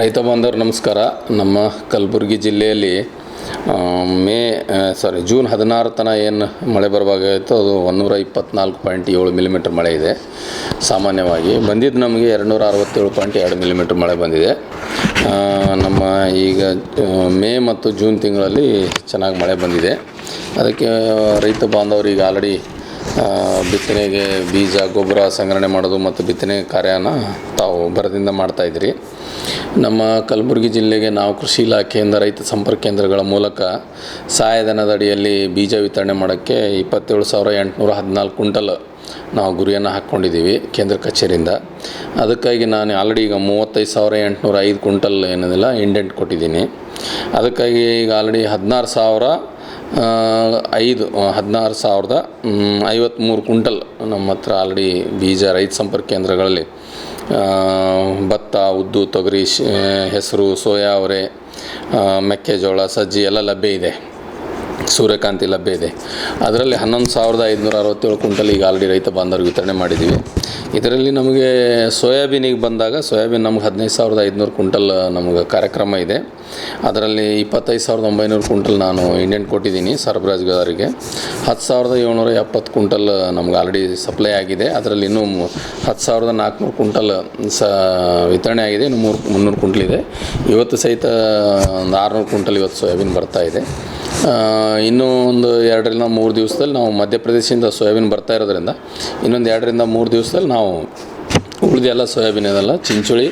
ರೈತ ಬಾಂಧವರು, ನಮಸ್ಕಾರ. ನಮ್ಮ ಕಲಬುರಗಿ ಜಿಲ್ಲೆಯಲ್ಲಿ ಮೇ ಸಾರಿ ಜೂನ್ ಹದಿನಾರು ತನ ಏನು ಮಳೆ ಬರಬೇಕಾಗಿತ್ತು ಅದು ಒಂದೂರ ಇಪ್ಪತ್ನಾಲ್ಕು ಪಾಯಿಂಟ್ ಏಳು ಮಿಲಿಮೀಟ್ರ್ ಮಳೆ ಇದೆ. ಸಾಮಾನ್ಯವಾಗಿ ಬಂದಿದ್ದು ನಮಗೆ ಎರಡುನೂರ ಅರವತ್ತೇಳು ಪಾಯಿಂಟ್ ಎರಡು ಮಿಲಿಮೀಟ್ರ್ ಮಳೆ ಬಂದಿದೆ. ನಮ್ಮ ಈಗ ಮೇ ಮತ್ತು ಜೂನ್ ತಿಂಗಳಲ್ಲಿ ಚೆನ್ನಾಗಿ ಮಳೆ ಬಂದಿದೆ. ಅದಕ್ಕೆ ರೈತ ಬಾಂಧವರು ಈಗ ಆಲ್ರೆಡಿ ಬಿತ್ತನೆಗೆ ಬೀಜ, ಗೊಬ್ಬರ ಸಂಗ್ರಹಣೆ ಮಾಡೋದು ಮತ್ತು ಬಿತ್ತನೆ ಕಾರ್ಯನ ತಾವು ಬರದಿಂದ ಮಾಡ್ತಾಯಿದ್ರಿ ನಮ್ಮ ಕಲಬುರಗಿ ಜಿಲ್ಲೆಗೆ ನಾವು ಕೃಷಿ ಇಲಾಖೆಯಿಂದ ರೈತ ಸಂಪರ್ಕ ಕೇಂದ್ರಗಳ ಮೂಲಕ ಸಹಾಯಧನದ ಅಡಿಯಲ್ಲಿ ಬೀಜ ವಿತರಣೆ ಮಾಡೋಕ್ಕೆ ಇಪ್ಪತ್ತೇಳು ಸಾವಿರ ಎಂಟುನೂರ ಹದಿನಾಲ್ಕು ಕ್ವಿಂಟಲ್ ನಾವು ಗುರಿಯನ್ನು ಹಾಕ್ಕೊಂಡಿದ್ದೀವಿ ಕೇಂದ್ರ ಕಚೇರಿಯಿಂದ. ಅದಕ್ಕಾಗಿ ನಾನು ಆಲ್ರೆಡಿ ಈಗ ಮೂವತ್ತೈದು ಸಾವಿರ ಎಂಟುನೂರ ಐದು ಕ್ವಿಂಟಲ್ ಏನದಿಲ್ಲ ಇಂಡೆಂಟ್ ಕೊಟ್ಟಿದ್ದೀನಿ. ಅದಕ್ಕಾಗಿ ಈಗ ಆಲ್ರೆಡಿ ಹದಿನಾರು ಸಾವಿರ ಐದು, ಹದಿನಾರು ಸಾವಿರದ ಐವತ್ತ್ಮೂರು ಕುಂಟಲ್ ನಮ್ಮ ಹತ್ರ ಆಲ್ರೆಡಿ ಬೀಜ ರೈತ ಸಂಪರ್ಕ ಕೇಂದ್ರಗಳಲ್ಲಿ ಭತ್ತ ಉದ್ದು ತೊಗರಿ ಹೆಸರು ಸೋಯಾ ಅವರೆ ಮೆಕ್ಕೆಜೋಳ ಸಜ್ಜಿ ಎಲ್ಲ ಲಭ್ಯ ಇದೆ. ಸೂರ್ಯಕಾಂತಿ ಲಭ್ಯ ಇದೆ. ಅದರಲ್ಲಿ ಹನ್ನೊಂದು ಸಾವಿರದ ಐದುನೂರ ಅರವತ್ತೇಳು ಕ್ವಿಂಟಲ್ ಈಗ ಆಲ್ರೆಡಿ ರೈತ ಬಾಂಧವರಿಗೆ ವಿತರಣೆ ಮಾಡಿದ್ದೀವಿ ಇದರಲ್ಲಿ ನಮಗೆ ಸೋಯಾಬೀನಿಗೆ ಬಂದಾಗ, ಸೋಯಾಬೀನ್ ನಮ್ಗೆ ಹದಿನೈದು ಸಾವಿರದ ಐದುನೂರು ಕ್ವಿಂಟಲ್ ನಮಗೆ ಕಾರ್ಯಕ್ರಮ ಇದೆ. ಅದರಲ್ಲಿ ಇಪ್ಪತ್ತೈದು ಸಾವಿರದ ಒಂಬೈನೂರು ಕ್ವಿಂಟಲ್ ನಾನು ಇಂಡಿಯನ್ ಕೊಟ್ಟಿದ್ದೀನಿ ಸರಬರಾಜುಗಾರರಿಗೆ ಹತ್ತು ಸಾವಿರದ ಏಳ್ನೂರ ಎಪ್ಪತ್ತು ಕ್ವಿಂಟಲ್ ನಮ್ಗೆ ಆಲ್ರೆಡಿ ಸಪ್ಲೈ ಆಗಿದೆ. ಅದರಲ್ಲಿ ಇನ್ನೂ ಹತ್ತು ಸಾವಿರದ ನಾಲ್ಕುನೂರು ಕ್ವಿಂಟಲ್ ಸ ವಿತರಣೆ ಆಗಿದೆ. ಇನ್ನು ಮೂರು ಮುನ್ನೂರು ಕ್ವಿಂಟಲ್ ಇದೆ. ಇವತ್ತು ಸಹಿತ ಒಂದು ಆರುನೂರು ಕ್ವಿಂಟಲ್ ಇವತ್ತು ಸೋಯಾಬೀನ್ ಬರ್ತಾ ಇದೆ. ಇನ್ನೂ ಒಂದು ಎರಡರಿಂದ ಮೂರು ದಿವಸದಲ್ಲಿ ನಾವು ಮಧ್ಯಪ್ರದೇಶದಿಂದ ಸೋಯಾಬೀನ್ ಬರ್ತಾ ಇರೋದ್ರಿಂದ ಇನ್ನೊಂದು ಎರಡರಿಂದ ಮೂರು ದಿವಸದಲ್ಲಿ ನಾವು ಉಳಿದೆಲ್ಲ ಸೋಯಾಬೀನ್ ಇದೆಲ್ಲ, ಚಿಂಚುಳಿ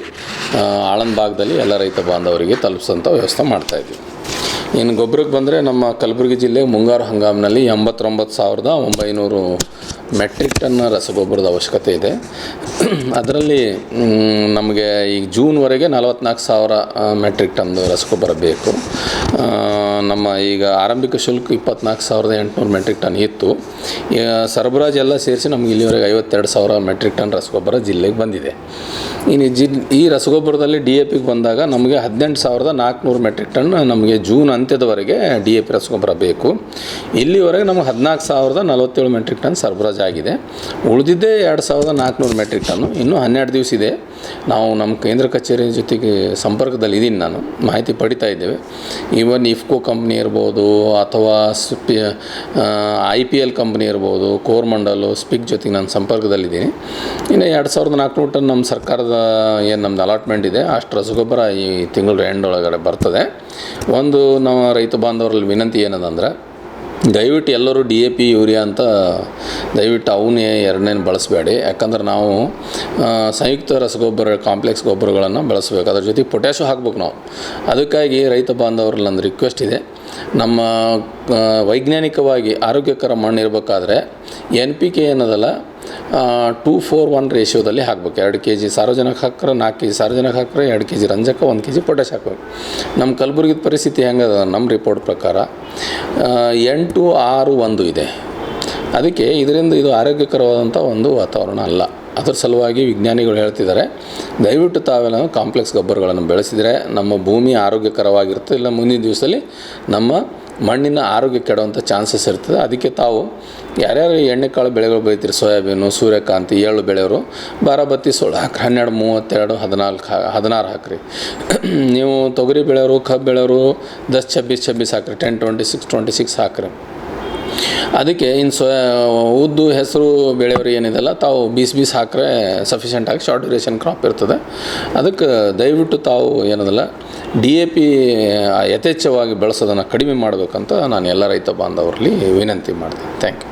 ಆಳಂದ ಭಾಗದಲ್ಲಿ ಎಲ್ಲ ರೈತ ಬಾಂಧವರಿಗೆ ತಲುಪಿಸೋಂಥ ವ್ಯವಸ್ಥೆ ಮಾಡ್ತಾಯಿದ್ವಿ ಇನ್ನು ಗೊಬ್ಬರಕ್ಕೆ ಬಂದರೆ ನಮ್ಮ ಕಲಬುರಗಿ ಜಿಲ್ಲೆ ಮುಂಗಾರು ಹಂಗಾಮಿನಲ್ಲಿ ಎಂಬತ್ತೊಂಬತ್ತು ಸಾವಿರದ ಒಂಬೈನೂರು ಮೆಟ್ರಿಕ್ ಟನ್ನ ರಸಗೊಬ್ಬರದ ಅವಶ್ಯಕತೆ ಇದೆ. ಅದರಲ್ಲಿ ನಮಗೆ ಈಗ ಜೂನ್ವರೆಗೆ ನಲವತ್ನಾಲ್ಕು ಸಾವಿರ ಮೆಟ್ರಿಕ್ ಟನ್ ರಸಗೊಬ್ಬರ ಬೇಕು. ನಮ್ಮ ಈಗ ಆರಂಭಿಕ ಶುಲ್ಕ ಇಪ್ಪತ್ನಾಲ್ಕು ಸಾವಿರದ ಎಂಟುನೂರು ಮೆಟ್ರಿಕ್ ಟನ್ ಇತ್ತು. ಸರಬರಾಜು ಎಲ್ಲ ಸೇರಿಸಿ ನಮ್ಗೆ ಇಲ್ಲಿವರೆಗೆ ಐವತ್ತೆರಡು ಸಾವಿರ ಮೆಟ್ರಿಕ್ ಟನ್ ರಸಗೊಬ್ಬರ ಜಿಲ್ಲೆಗೆ ಬಂದಿದೆ. ಇನ್ನು ಜಿ ಈ ರಸಗೊಬ್ಬರದಲ್ಲಿ ಡಿ ಎ ಪಿಗೆ ಬಂದಾಗ ನಮಗೆ ಹದಿನೆಂಟು ಸಾವಿರದ ನಾಲ್ಕುನೂರು ಮೆಟ್ರಿಕ್ ಟನ್ ನಮಗೆ ಜೂನ್ ಅಂತ್ಯದವರೆಗೆ ಡಿ ಎ ಪಿ ರಸಗೊಬ್ಬರ ಬೇಕು ಇಲ್ಲಿವರೆಗೆ ನಮಗೆ ಹದಿನಾಲ್ಕು ಸಾವಿರದ ನಲವತ್ತೇಳು ಮೆಟ್ರಿಕ್ ಟನ್ ಸರಬರಾಜಾಗಿದೆ. ಉಳಿದಿದ್ದೇ ಎರಡು ಸಾವಿರದ ನಾಲ್ಕುನೂರು ಮೆಟ್ರಿಕ್ ಟನ್ನು ಇನ್ನೂ ಹನ್ನೆರಡು ದಿವಸ ಇದೆ. ನಾವು ನಮ್ಮ ಕೇಂದ್ರ ಕಚೇರಿ ಜೊತೆಗೆ ಸಂಪರ್ಕದಲ್ಲಿ ಇದ್ದೀನಿ ನಾನು. ಮಾಹಿತಿ ಪಡಿತಾ ಇದ್ದೇವೆ. ಈವನ್ ಇಫ್ಕೋ ಕಂಪ್ನಿ ಇರ್ಬೋದು ಅಥವಾ ಸ್ಪಿ ಐ ಪಿ ಎಲ್ ಕಂಪ್ನಿ ಇರ್ಬೋದು ಕೋರ್ಮಂಡಲು ಸ್ಪಿಕ್ ಜೊತೆಗೆ ನಾನು ಸಂಪರ್ಕದಲ್ಲಿದ್ದೀನಿ ಇನ್ನು ಎರಡು ಸಾವಿರದ ನಾಲ್ಕುನೂರು ಟನ್ ನಮ್ಮ ಸರ್ಕಾರದ ಏನು ನಮ್ಮದು ಅಲಾಟ್ಮೆಂಟ್ ಇದೆ ಅಷ್ಟು ರಸಗೊಬ್ಬರ ಈ ತಿಂಗಳು ಎಂಡ್ ಒಳಗಡೆ ಬರ್ತದೆ. ಒಂದು ನಮ್ಮ ರೈತ ಬಾಂಧವರಲ್ಲಿ ವಿನಂತಿ ಏನದಂದ್ರೆ ದಯವಿಟ್ಟು ಎಲ್ಲರೂ ಡಿ ಎ ಪಿ ಯೂರಿಯಾ ಅಂತ ದಯವಿಟ್ಟು ಅವನ್ನೇ ಎರಡನೇನು ಬಳಸಬೇಡಿ. ಯಾಕಂದ್ರೆ ನಾವು ಸಂಯುಕ್ತ ರಸಗೊಬ್ಬರ ಕಾಂಪ್ಲೆಕ್ಸ್ ಗೊಬ್ಬರಗಳನ್ನು ಬಳಸಬೇಕು. ಅದ್ರ ಜೊತೆಗೆ ಪೊಟ್ಯಾಶು ಹಾಕ್ಬೇಕು ನಾವು. ಅದಕ್ಕಾಗಿ ರೈತ ಬಾಂಧವರಲ್ಲಿ ಒಂದು ರಿಕ್ವೆಸ್ಟ್ ಇದೆ. ನಮ್ಮ ವೈಜ್ಞಾನಿಕವಾಗಿ ಆರೋಗ್ಯಕರ ಮಣ್ಣು ಇರಬೇಕಾದ್ರೆ ಎನ್ ಪಿ ಕೆ ಏನದಲ್ಲ ಟೂ ಫೋರ್ ಒನ್ ರೇಷಿಯೋದಲ್ಲಿ ಹಾಕ್ಬೇಕು. ಎರಡು ಕೆ ಜಿ ಸಾರ್ವಜನಿಕ ಹಾಕ್ರೆ ನಾಲ್ಕು ಕೆ ಜಿ ಸಾರ್ವಜನಿಕ ಹಾಕ್ರೆ ಎರಡು ಕೆ ಜಿ ರಂಜಕ, ಒಂದು ಕೆ ಜಿ ಪೊಟ್ಯಾಶ್ ಹಾಕ್ಬೇಕು. ನಮ್ಮ ಕಲಬುರ್ಗಿದ ಪರಿಸ್ಥಿತಿ ಹೆಂಗದ? ನಮ್ಮ ರಿಪೋರ್ಟ್ ಪ್ರಕಾರ ಎಂಟು ಆರು ಒಂದು ಇದೆ. ಅದಕ್ಕೆ ಇದರಿಂದ ಇದು ಆರೋಗ್ಯಕರವಾದಂಥ ಒಂದು ವಾತಾವರಣ ಅಲ್ಲ. ಅದರ ಸಲುವಾಗಿ ವಿಜ್ಞಾನಿಗಳು ಹೇಳ್ತಿದ್ದಾರೆ, ದಯವಿಟ್ಟು ತಾವೆಲ್ಲ ಕಾಂಪ್ಲೆಕ್ಸ್ ಗೊಬ್ಬರಗಳನ್ನು ಬೆಳೆಸಿದರೆ ನಮ್ಮ ಭೂಮಿ ಆರೋಗ್ಯಕರವಾಗಿರುತ್ತೆ ಇಲ್ಲ ಮುಂದಿನ ದಿವಸದಲ್ಲಿ ನಮ್ಮ ಮಣ್ಣಿನ ಆರೋಗ್ಯ ಕೆಡುವಂಥ ಚಾನ್ಸಸ್ ಇರ್ತದೆ. ಅದಕ್ಕೆ ತಾವು ಯಾರ್ಯಾರು ಎಣ್ಣೆಕಾಳು ಬೆಳೆಗಳು ಬೆಳಿತೀರಿ, ಸೋಯಾಬೀನು, ಸೂರ್ಯಕಾಂತಿ ಎಳ್ಳು ಬೆಳೆಯೋರು ಬಾರಾಬತ್ತಿ, ಸೋಳು ಹಾಕ್ರಿ. ಹನ್ನೆರಡು, ಮೂವತ್ತೆರಡು, ಹದಿನಾಲ್ಕು ಹದಿನಾರು ಹಾಕ್ರಿ. ನೀವು ತೊಗರಿ ಬೆಳೆಯೋರು ಕಬ್ಬು ಬೆಳೆಯೋರು ದಸ್, ಛಬ್ಬೀಸ್ ಛಬ್ಬೀಸ್ ಹಾಕ್ರಿ. Ten, twenty, six twenty, six ಹಾಕ್ರಿ. ಅದಕ್ಕೆ ಇನ್ನು ಸೊ ಉದ್ದು ಹೆಸರು ಬೆಳೆಯೋರು ಏನಿದೆಲ್ಲ, ತಾವು ಬೀಸ್ ಬೀಸ್ ಹಾಕ್ರೆ ಸಫಿಷಿಯೆಂಟ್ ಆಗಿ ಶಾರ್ಟ್ ಡ್ಯೂರೇಷನ್ ಕ್ರಾಪ್ ಇರ್ತದೆ. ಅದಕ್ಕೆ ದಯವಿಟ್ಟು ತಾವು ಏನದಲ್ಲ ಡಿ ಎ ಪಿ ಯಥೇಚ್ಛವಾಗಿ ಬಳಸೋದನ್ನು ಕಡಿಮೆ ಮಾಡಬೇಕಂತ ನಾನು ಎಲ್ಲ ರೈತ ಬಾಂಧವರಲ್ಲಿ ವಿನಂತಿ ಮಾಡ್ತೀನಿ. Thank you